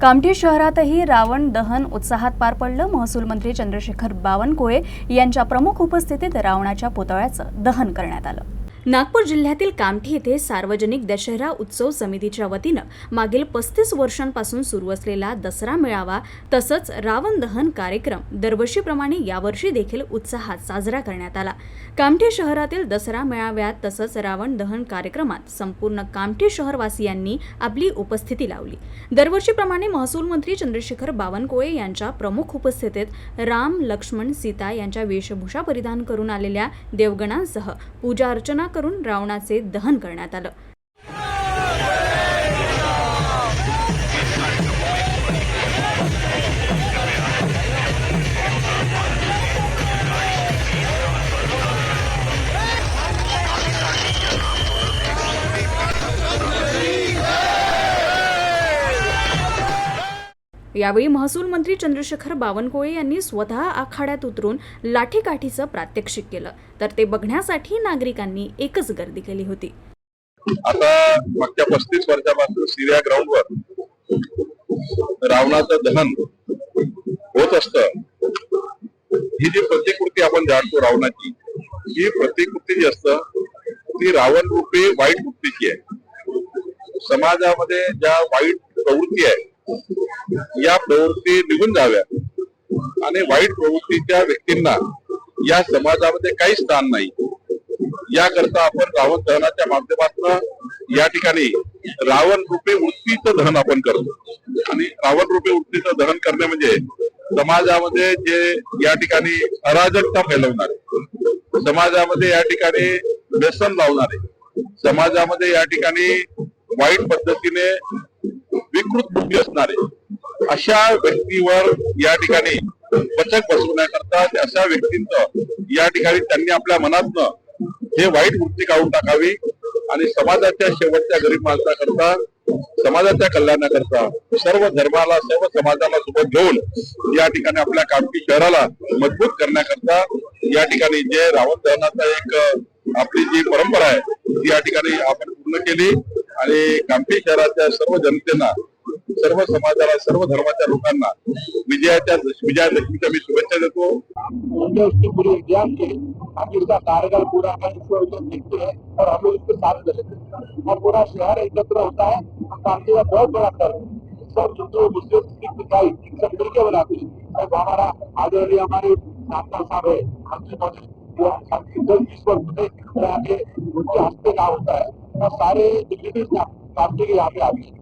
कामठी शहरातही रावण दहन उत्साहात पार पडलं. महसूल मंत्री चंद्रशेखर बावनकुळे यांच्या प्रमुख उपस्थितीत रावणाच्या पुतळ्याचं दहन करण्यात आलं. नागपूर जिल्ह्यातील कामठी येथे सार्वजनिक दशहरा उत्सव समितीच्या वतीनं मागील पस्तीस वर्षांपासून सुरू असलेला दसरा मेळावा तसंच रावण दहन कार्यक्रम दरवर्षीप्रमाणे यावर्षी देखील उत्साहात साजरा करण्यात आला. कामठी शहरातील दसरा मेळाव्यात तसंच रावण दहन कार्यक्रमात संपूर्ण कामठी शहरवासियांनी आपली उपस्थिती लावली. दरवर्षीप्रमाणे महसूल मंत्री चंद्रशेखर बावनकुळे यांच्या प्रमुख उपस्थितीत राम लक्ष्मण सीता यांच्या वेशभूषा परिधान करून आलेल्या देवगणांसह पूजा अर्चना करून रावणाचे दहन करण्यात आलं. यावेळी महसूल मंत्री चंद्रशेखर बावनकुळे यांनी स्वतः आखाड्यात उतरून लाठीकाठीचं प्रात्यक्षिक केलं. तर ते बघण्यासाठी नागरिकांनी एकच गर्दी केली होती. आता मागच्या पस्तीस वर्षापासून सिरिया ग्राउंडवर रावणाचं दहन होत असत. ही जी प्रतिकृती आपण जाणतो रावणाची ही प्रतिकृती जी असत ती रावण रूपी वाईट वृत्तीची आहे. समाजामध्ये ज्या वाईट प्रवृत्ती आहे या प्रवृत्ती निघून जाव्या. आणि वाईट प्रवृत्तीच्या व्यक्तींना या समाजामध्ये काही स्थान नाही. याकरता आपण रावण दहनाच्या माध्यमातून या ठिकाणी रावण रूपे वृत्तीचं दहन आपण करतो. आणि रावण रूपे वृत्तीचं दहन करणे म्हणजे समाजामध्ये जे या ठिकाणी अराजकता फैलवणारे समाजामध्ये या ठिकाणी व्यसन लावणारे समाजामध्ये या ठिकाणी वाईट पद्धतीने विकृत बुद्धी असणारे अशा व्यक्तीवर या ठिकाणी बचक बसवण्याकरता अशा व्यक्तींचं या ठिकाणी त्यांनी आपल्या मनातनं हे वाईट वृत्ती काढून टाकावी आणि समाजाच्या शेवटच्या गरीब माणसाकरता समाजाच्या कल्याणाकरता सर्व धर्माला सर्व समाजाला सोबत घेऊन या ठिकाणी आपल्या कामकी शहराला मजबूत करण्याकरता या ठिकाणी जे रावण दहनाचा एक आपली जी परंपरा आहे ती या ठिकाणी आपण पूर्ण केली. कामठी शहराच्या सर्व जनतेना सर्व समाजाला सर्व धर्माच्या लोकांना विजयाच्या पूरे है देखते हैं और हम लोग साथ हैं और पूरा शहर एकत्र होता है का बहुत बड़ा कर सब हिंदू मुस्लिम सिख ईसाई सब मिलकर बनाते हैं हमारा आदरणीय हमारे साहब है उनके हस्ते काम होता है सारे डिग्निटीज ना काफी के यहाँ पे आगे